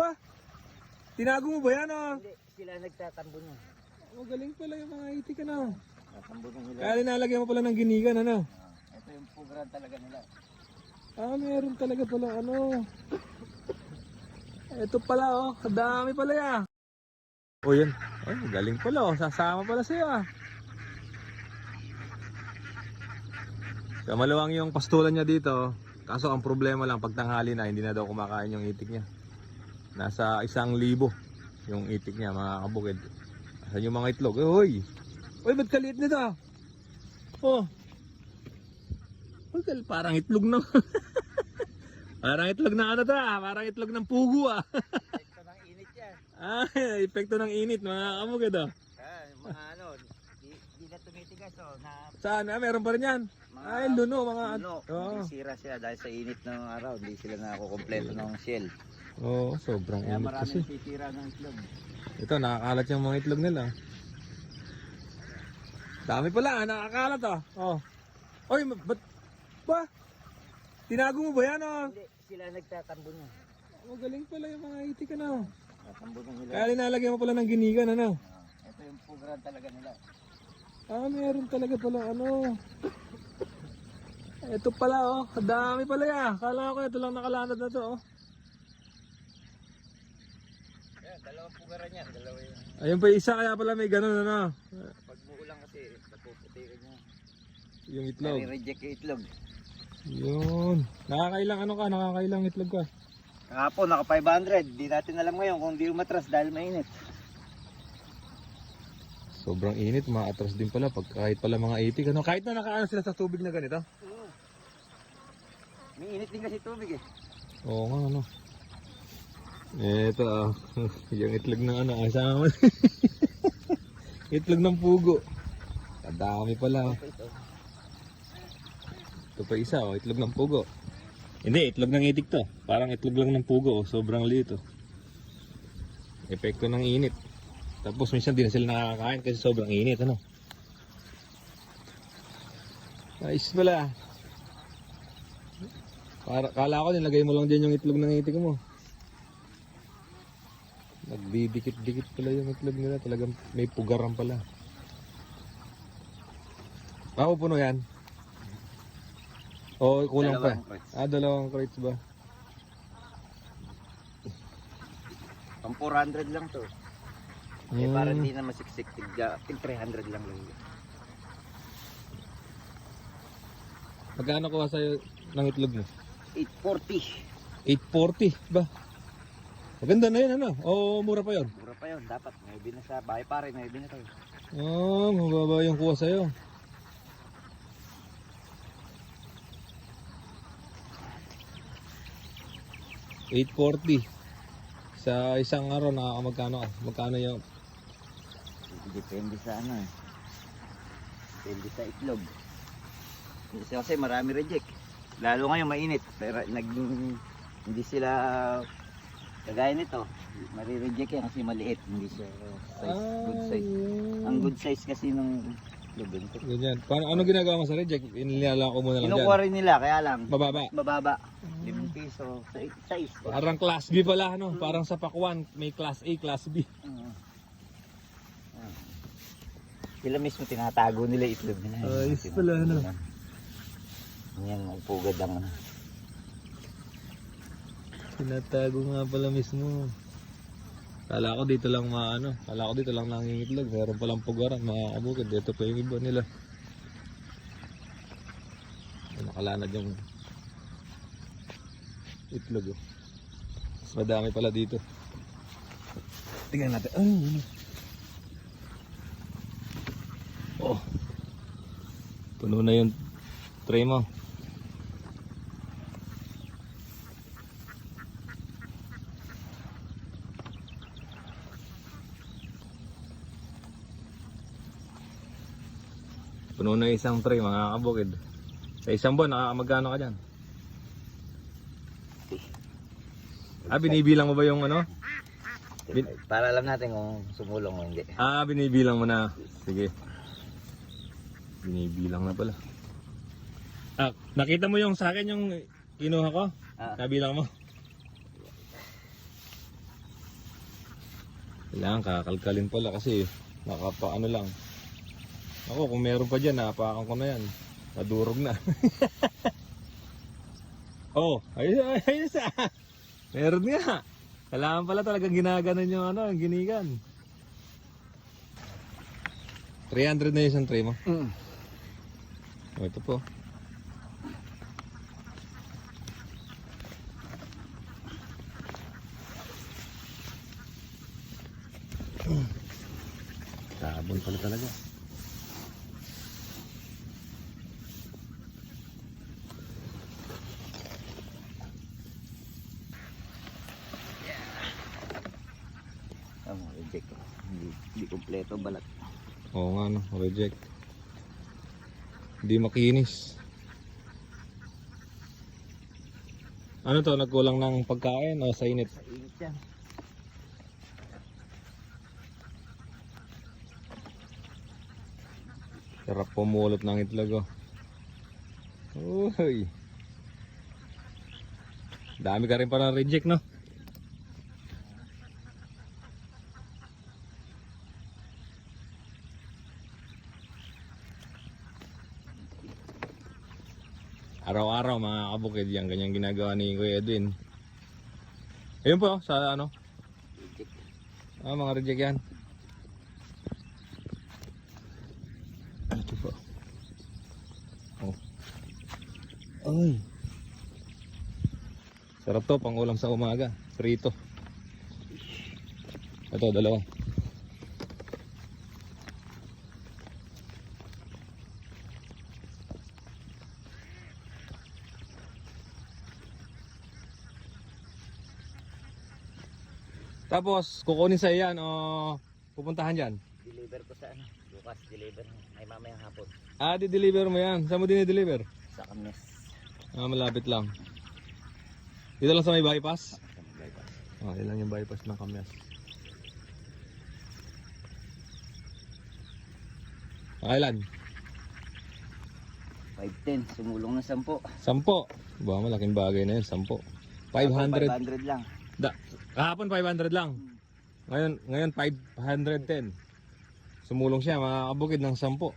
Pa? Tinago mo ba yan ah? Hindi, sila nagtatambo nun. Magaling pala yung mga itik ano. Tatambo nun nila. Kaya linalagyan mo pala ng ginigan ano. Ah, ito yung pugran talaga nila. Ah, meron talaga pala ano. Ito pala oh, kadami pala ya. Oh yan. Ay, galing pala oh, sasama pala siya. Sa maluwang yung pastulan niya dito. Kaso ang problema lang pag tanghali na hindi na daw kumakain yung itik niya. Nasa isang libo yung itik niya mga kabukid. Asan yung mga itlog? Eh, hoy! Hoy, ba't kaliit nito ah? Oh. Kal- parang itlog ng... parang itlog ng ano to ah? Parang itlog ng pugo ah. Ito ng init yan. ah, epekto ng init mga kabukid ah. Ah, mga ano, na tumitigas oh, na Saan ah? Meron pa rin yan. mga Ay, luno mga... Ano, Oo. sira sila dahil sa init ng araw, hindi sila nakukompleto ng shell. Oo, sobrang Kaya init kasi. sisira ng itlog. Ito, nakakalat yung mga itlog nila. Dami pala, ah, nakakalat ah. Oh. Oy, ma- ba't ba? Tinago mo ba yan ah? Hindi, sila nagtatambo nun. Magaling pala yung mga itik ano. Tatambo nun nila. Kaya linalagyan mo pala ng ginigan ano. Ah, ito yung pugran talaga nila. Ah, meron talaga pala ano. Ito pala oh, kadami pala ya. Kala ko ito lang nakalanad na to oh. Yan, dalawang pugaran yan. Dalawa yung Ayun pa isa kaya pala may ganun ano. pag muulan kasi, napuputikan niya. Yung itlog. Nare-reject yung itlog. Yun. Nakakailang ano ka, nakakailang itlog ka. Kahapon, naka 500. Di natin alam ngayon kung di umatras dahil mainit. Sobrang init, maatras din pala pag kahit pala mga itik. Ano, kahit na nakaano sila sa tubig na ganito. May init din kasi tubig eh. Oo nga, ano. Eto, ah. yung itlog ng ano, asama. itlog ng pugo. Kadami pala. oh. Ito, Ito pa isa, oh, itlog ng pugo. Hindi, itlog ng itik to. Parang itlog lang ng pugo, oh. sobrang liit. Oh. Epekto ng init. Tapos minsan di na sila nakakain kasi sobrang init, ano. Ayos pala. Para, kala ko nilagay mo lang dyan yung itlog ng itik mo. Nagdidikit-dikit pala yung itlog nila. Talagang may pugaran pala. Ako puno yan. O kulang pa. Dalawang crates. Ah, dalawang crates ba? Pang 400 lang to. Eh, Hmm. para hindi na masiksik. Tigga, tig 300 lang lang. yun. Magkano kuha sa'yo ng itlog mo? 840. 840 ba? Maganda na yun ano? O mura pa yun? Mura pa yun. Dapat. May na sa bahay pare. May na to. Oh, mababa yung kuha sa'yo. $840 sa isang araw nakakamagkano ka? Magkano yung Depende sa ano eh. Depende sa itlog. Kasi, kasi marami reject. Lalo ngayon mainit. Pero nag, hindi sila kagaya nito. Mari-reject yan kasi maliit. Hindi siya size, good size. Ang good size kasi ng itlog ganito. Ganyan. Paano, ano ginagawa mo sa reject? Inilala ko muna lang Kinukuha dyan. rin nila kaya lang. Bababa. Mababa. 5 piso. Sa- Size. Parang class B pala, no? Parang sa pakwan, may class A, class B. Oo. Ah. Sila mismo tinatago nila itlog nila. Ayos pala, ano? Yan, upugad ang ano. Tinatago nga pala mismo. Kala ko dito lang maano, kala ko dito lang nangingitlog. Meron palang pugaran, mga kabukid. Dito pa yung iba nila. Nakalanad yung itlog. Oh. Mas madami pala dito. Tingnan natin. Ay, ano? Oh. Puno na yung tray mo. Puno na isang tray mga kabukid. Sa isang buwan, nakakamagkano ka dyan? Ah, binibilang mo ba yung ano? Bin- Para alam natin kung sumulong o hindi. Ah, binibilang mo na. Sige. Binibilang na pala. Ah, nakita mo yung sa akin yung kinuha ko? Ah. Kabilang mo? Kailangan kakalkalin pala kasi nakapa ano lang. Ako kung meron pa dyan, napakan ko na yan. Nadurog na. oh, ayos, ayos ah. Meron nga. Kailangan pala talagang ginaganon yung ano, yung ginigan. 300 na yung isang tray mo. Mm. Oh, ito po. Sabon pala talaga. Tama, reject. Hindi, hindi kompleto balat. Oo nga no, reject. Hindi makinis. Ano to, nagkulang ng pagkain o sa init? Sa init yan. Sarap pumulot ng itlog oh. Uy. Dami ka rin parang reject no? Mga kabukid yan, ganyan ginagawa ni Kuya Edwin. Ayun po, sa ano? Ah, mga reject yan. Ito po. Oh. Ay. Sarap to, pang ulam sa umaga. Prito. Ito, dalawa. Tapos, kukunin sa iyan o pupuntahan dyan. Deliver ko sa ano. Bukas, deliver. Ay mamayang hapon. Ah, di-deliver mo yan. Saan mo din-deliver? Sa Kamnes. Ah, malapit lang. Dito lang sa may bypass? Sa Bypass. Ah, yun lang yung bypass ng Kamyas. Kailan? 510, sumulong ng 10. Sampo. Ba, malaking bagay na yun, sampo. 500. 500 lang. Da, kahapon 500 lang. Ngayon, ngayon 510. Sumulong siya, mga kabukid ng sampo.